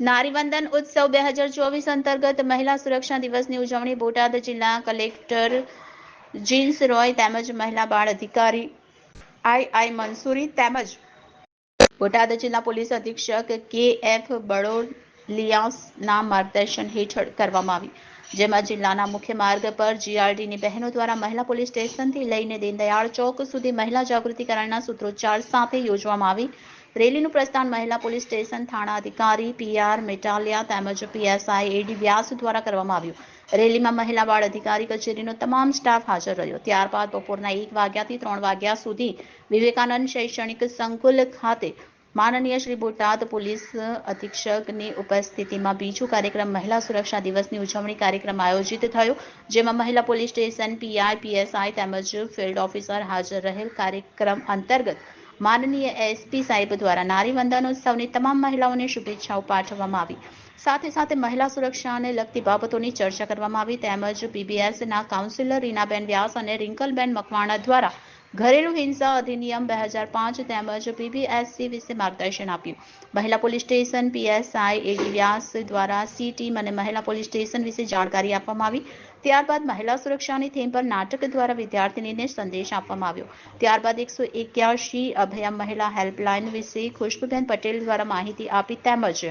નારીવંદન ઉત્સવ બે હજાર ચોવીસ અંતર્ગત મહિલા સુરક્ષા દિવસની ઉજવણી બોટાદ જિલ્લા કલેક્ટર જીન્સ રોય તેમજ મહિલા બાળ અધિકારી આઈ આઈ મંસૂરી તેમજ બોટાદ જિલ્લા પોલીસ અધિક્ષક કે એફ બડોલિયાસના માર્ગદર્શન હેઠળ કરવામાં આવી. જેમાં જિલ્લાના મુખ્ય માર્ગ પર જીઆરડીની બહેનો દ્વારા મહિલા પોલીસ સ્ટેશનથી લઈને દીનદયાળ ચોક સુધી મહિલા જાગૃતિકરણના સૂત્રોચ્ચાર સાથે યોજવામાં આવી. રેલીનું પ્રસ્થાન મહિલા પોલીસ સ્ટેશન થાણા અધિકારી પીઆર મેટાલિયા તેમજ પીએસઆઈ એડી વ્યાસ દ્વારા કરવામાં આવ્યું. રેલીમાં મહિલા બાળ અધિકારી કચેરીનો તમામ સ્ટાફ હાજર રહ્યો. ત્યારબાદ બપોરના એક વાગ્યાથી ત્રણ વાગ્યા સુધી વિવેકાનંદ શૈક્ષણિક સંકુલ ખાતે માનનીય શ્રી બોટાદ પોલીસ અધિક્ષકની ઉપસ્થિતિમાં બીજો કાર્યક્રમ મહિલા સુરક્ષા દિવસની ઉજવણી કાર્યક્રમ આયોજિત થયો, જેમાં મહિલા પોલીસ સ્ટેશન, પીઆઈ, પીએસઆઈ તેમજ ફિલ્ડ ઓફિસર હાજર રહેલ કાર્યક્રમ અંતર્ગત માનનીય એસપી સાહેબ દ્વારા નારી વંદન ઉત્સવની તમામ મહિલાઓને શુભેચ્છાઓ પાઠવવામાં આવી. સાથે સાથે મહિલા સુરક્ષાને લગતી બાબતોની ચર્ચા કરવામાં આવી, તેમજ પીબીએસના કાઉન્સિલર રીનાબેન વ્યાસ અને રિંકલબેન મકવાણા દ્વારા ઘરેલુ હિંસા અધિનિયમ બે હજાર પાંચ તેમજ પીબીએસસી વિશે માર્ગદર્શન આપ્યું. મહિલા police station PSI A D Vyas દ્વારા સી ટીમ અને મહિલા પોલીસ સ્ટેશન વિશે જાણકારી આપવામાં આવી. ત્યારબાદ મહિલા સુરક્ષાની થીમ પર નાટક દ્વારા વિદ્યાર્થીનીને સંદેશ આપવામાં આવ્યો. ત્યારબાદ એકસો એક્યાસી અભયા મહિલા હેલ્પલાઇન વિશે ખુશ્બુબેન પટેલ દ્વારા માહિતી આપી તેમજ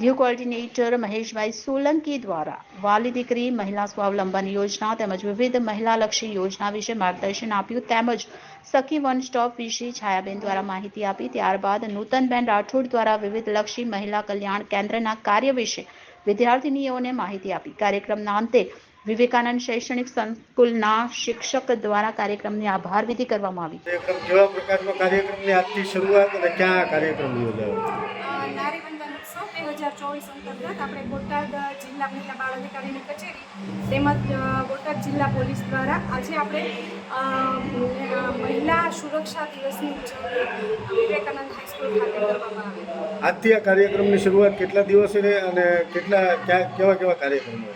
વ્યૂ કોઓર્ડિનેટર મહેશભાઈ સોલંકી દ્વારા વાલી દીકરી મહિલા સ્વાવલંબન યોજના તેમજ વિવિધ મહિલાલક્ષી યોજના વિશે માર્ગદર્શન આપ્યું તેમજ સખી વન સ્ટોપ વિશે છાયાબેન દ્વારા માહિતી આપી. ત્યારબાદ નૂતનબેન રાઠોડ દ્વારા વિવિધ લક્ષી મહિલા કલ્યાણ કેન્દ્રના કાર્ય વિશે વિદ્યાર્થિનીઓને માહિતી આપી. કાર્યક્રમના અંતે વિવેકાનંદ શૈક્ષણિક સંકુલના શિક્ષક દ્વારા કાર્યક્રમની આભાર વિધિ કરવામાં આવી. કેવા પ્રકારનો કાર્યક્રમની આજથી શરૂઆત અને ક્યાં કાર્યક્રમ યોજાયો? નારીવંદન ઉત્સવ બે હજાર ચોવીસ અંતર્ગત આપણે બોટાદ જિલ્લા મહિલા બાળ અધિકારીની કચેરી તેમજ બોટાદ જિલ્લા પોલીસ દ્વારા આજે આપણે મહિલા સુરક્ષા દિવસની ઉજવણી વિવેકાનંદ હાઈસ્કૂલ ખાતે કરવામાં આવી. આજથી આ કાર્યક્રમની શરૂઆત કેટલા દિવસે અને કેટલા કેવા કેવા કાર્યક્રમો?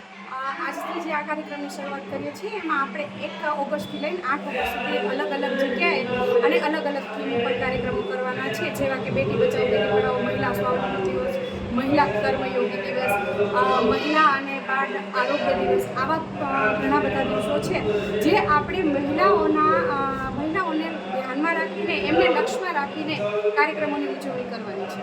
આજથી જે આ કાર્યક્રમની શરૂઆત કરીએ છીએ એમાં આપણે એક ઓગસ્ટથી લઈને આઠ ઓગસ્ટ સુધી અલગ અલગ જગ્યાએ અને અલગ અલગ થીમ ઉપર કાર્યક્રમો કરવાના છે જેવા કે બેટી બચાવ બેટી પઢાઓ મહિલા સ્વાવલંબન દિવસ મહિલા કર્મયોગી દિવસ મહિલા અને બાળ આરોગ્ય દિવસ, આવા ઘણા બધા દિવસો છે, જે આપણે મહિલાઓના મહિલાઓને ધ્યાનમાં રાખીને, એમને લક્ષ્યમાં રાખીને કાર્યક્રમોની ઉજવણી કરવાની છે.